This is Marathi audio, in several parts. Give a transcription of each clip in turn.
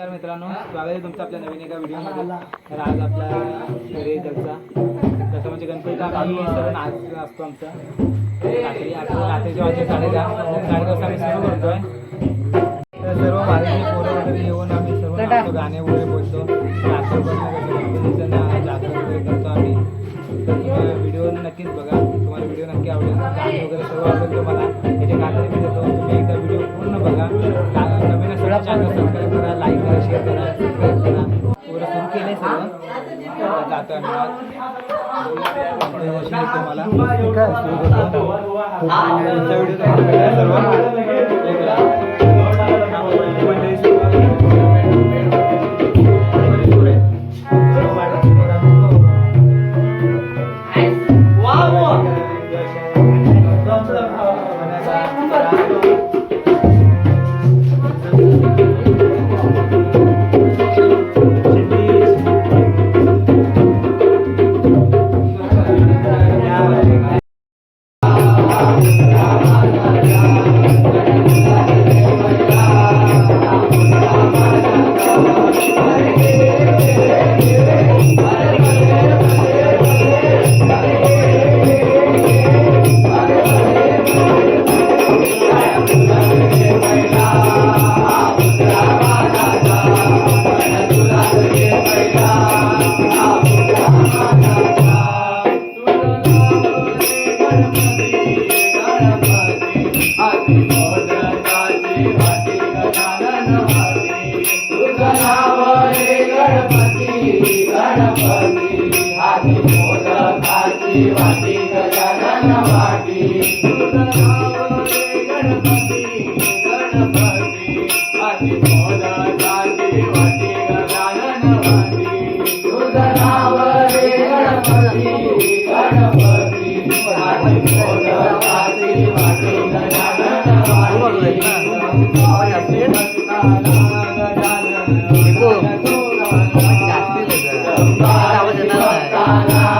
नमस्कार मित्रांनो स्वागत आहे तुमचं आपल्या नवीन एका व्हिडिओमध्ये. तर आज आपला घरी जलसा तसं म्हणजे गणपतीला आम्ही सर्व नाच असतो आमचा. रात्री आठ रात्रीच्या वाजता साडेदहा साडे वाजता आम्ही सुरू करतोय तर सर्व महाराष्ट्रीय पोरं वगैरे येऊन आम्ही सर्व नाचतो गाणे वगैरे बोलतो. गणपतीचं ना- जागरण वगैरे करतो आम्ही. तर व्हिडिओ नक्कीच बघा. तुम्हाला व्हिडिओ नक्की आवडेल. गाणे वगैरे सर्व आवडेल तुम्हाला. याचे गाणे मी देतो तुम्ही एकदा व्हिडिओ पूर्ण बघा. नवीन असेल चॅनल आता वाटी गजानन वाटी तुझ नाव गणपती. गणपती अति मोदकाची वाटी गजानन वाटी तुझ नाव रे गणपती गणपती अति मोदकाची वाटी गजानन वाटी गजानन जास्ती आवाज येणार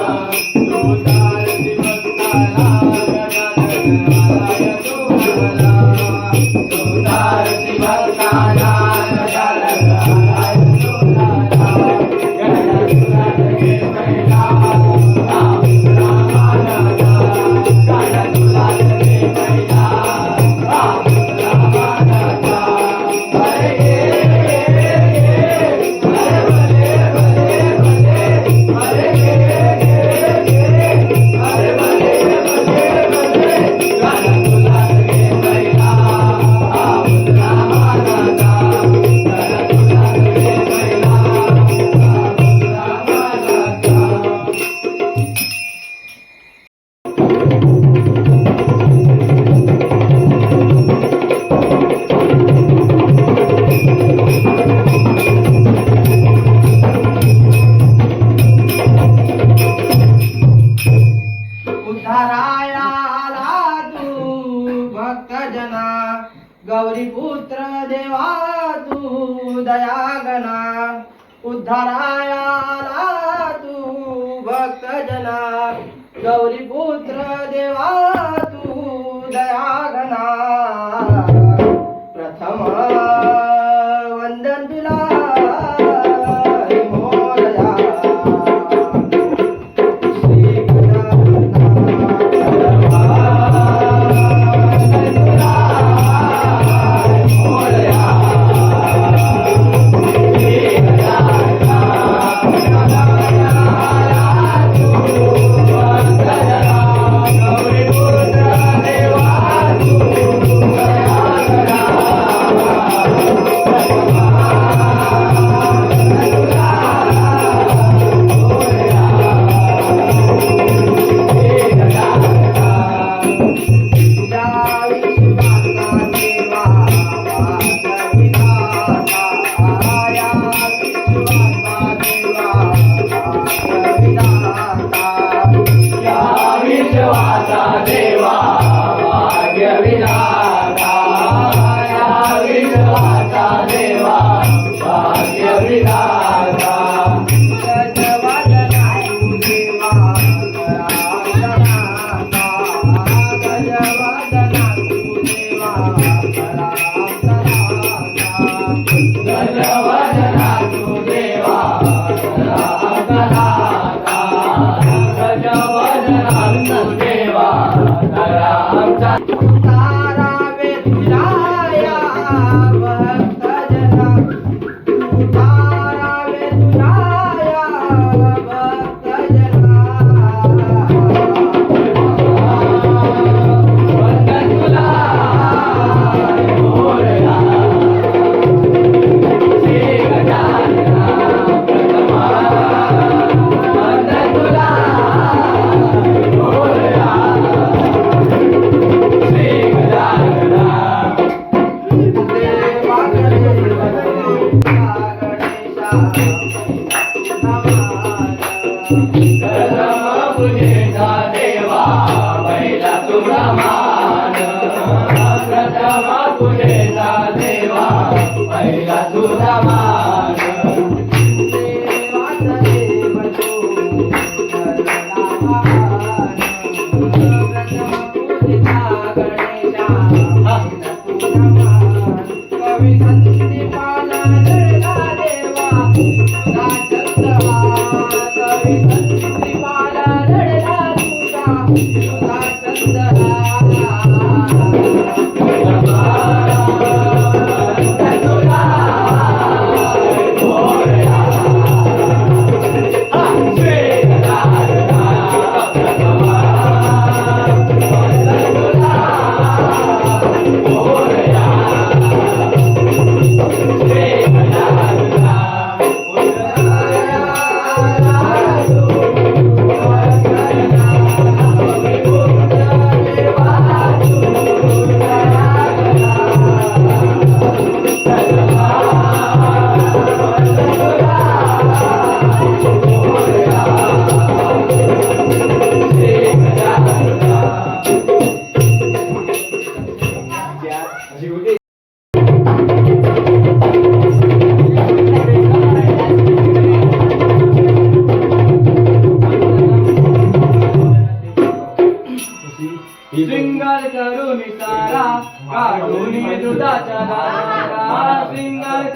तू भक्त जना. गौरी पुत्र देवा तू दयागना. उद्धाराया आला तू भक्त जना. गौरी पुत्र देवा तू दयागना. प्रथम Obrigado.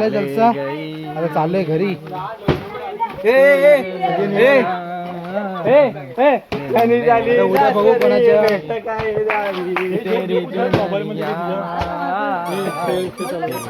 झालंय जलसा आता चाललोय घरी. उद्या बघू कोणाच्या. तेरी चुनरिया